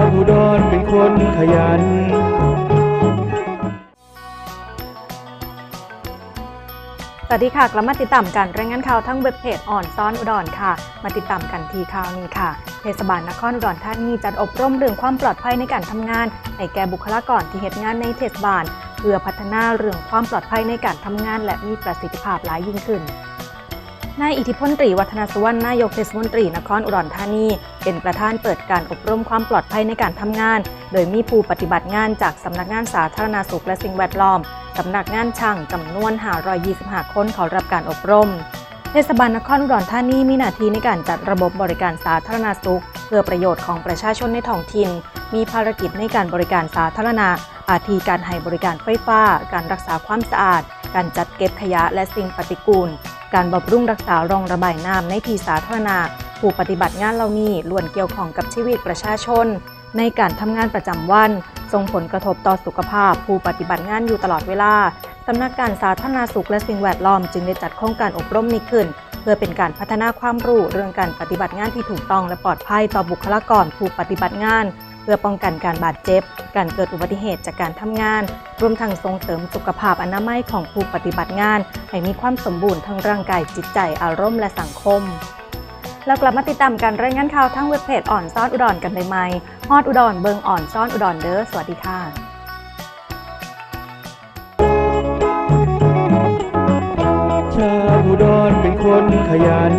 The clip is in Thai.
คนขยันสวัสดีค่ะ กลับมาติดตามการรายงานข่าวทั้งเว็บเพจอ่อนซ้อนอุดรค่ะ มาติดตามกันทีข่าวนี้ค่ะ เทศบาลนครอุดรธานีจัดอบรมเรื่องความปลอดภัยในการทำงานให้แก่บุคลากรที่เหตุงานในเทศบาล เพื่อพัฒนาเรื่องความปลอดภัยในการทำงาน และมีประสิทธิภาพหลายยิ่งขึ้นนายอิทธิพลตรีวัฒนสุวรรณนายกเทศมนตรีนครอุดรธานี เป็นประธานเปิดการอบรมความปลอดภัยในการทำงาน โดยมีผู้ปฏิบัติงานจากสำนักงานสาธารณสุขและสิ่งแวดล้อมสำนักงานช่างจำนวน525 คนเขารับการอบรม เทศบาลนครอุดรธานีมีหน้าที่ในการจัดระบบบริการสาธารณสุข เพื่อประโยชน์ของประชาชนในท้องถิ่น มีภารกิจในการบริการสาธารณะ อาทิการให้บริการไฟฟ้า การรักษาความสะอาด การจัดเก็บขยะและสิ่งปฏิกูล การบำรุงรักษารองระบายน้ำในที่สาธารณะ ผู้ปฏิบัติงานเหล่านี้ล้วนเกี่ยวข้องกับชีวิตประชาชน ในการทำงานประจำวัน ส่งผลกระทบต่อสุขภาพ ผู้ปฏิบัติงานอยู่ตลอดเวลาสำนักการสาธารณสุขและสิ่งแวดล้อมจึงได้จัดโครงการอบรมนี้ขึ้น เพื่อเป็นการพัฒนาความรู้เรื่องการปฏิบัติงานที่ถูกต้องและปลอดภัยต่อบุคลากรผู้ปฏิบัติงาน เพื่อป้องกันการบาดเจ็บ การเกิดอุบัติเหตุจากการทำงาน รวมทั้งส่งเสริมสุขภาพอนามัยของผู้ปฏิบัติงาน ให้มีความสมบูรณ์ทั้งร่างกายจิตใจอารมณ์และสังคม แล้วกลับมาติดตามการรายงานข่าวทั้งเว็บเพจอ่อนซ่อนอุดรกันได้ไหมฮอดอุดรเบิงอ่อนซ่อนอุดรเด้อสวัสดีค่ะชาวอุดรเป็นคนขยัน